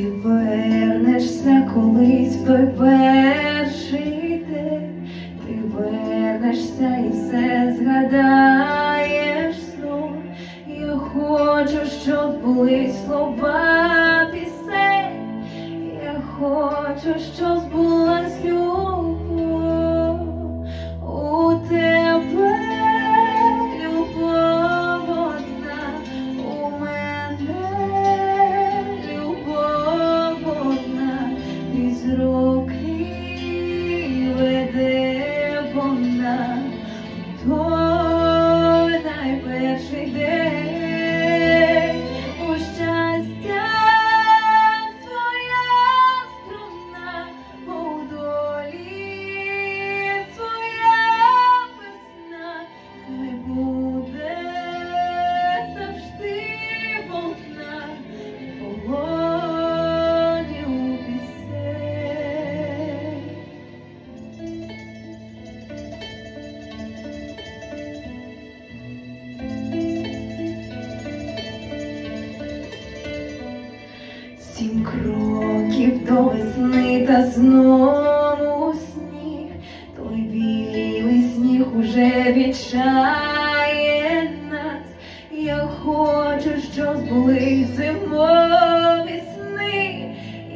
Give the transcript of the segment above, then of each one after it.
вернешся колись той перший день, ти вернешся і все згадаєш знов. Я хочу, щоб були слова пісень. Я хочу, щоб збулась любов Сім кроків до весни та знову сніг, той білий сніг уже відчає нас. Я хочу, щоб були зимові сни.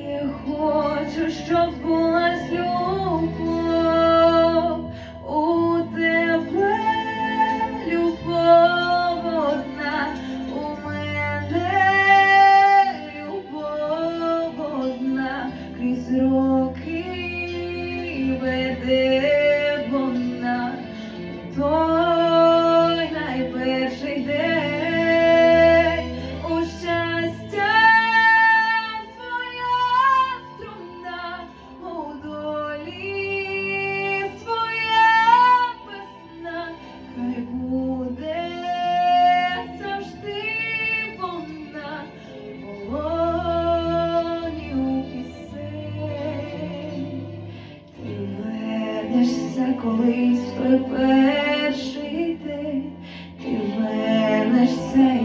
Я хочу, щоб була любов крізь роки веде вернешся колись в перший день, ти вернешся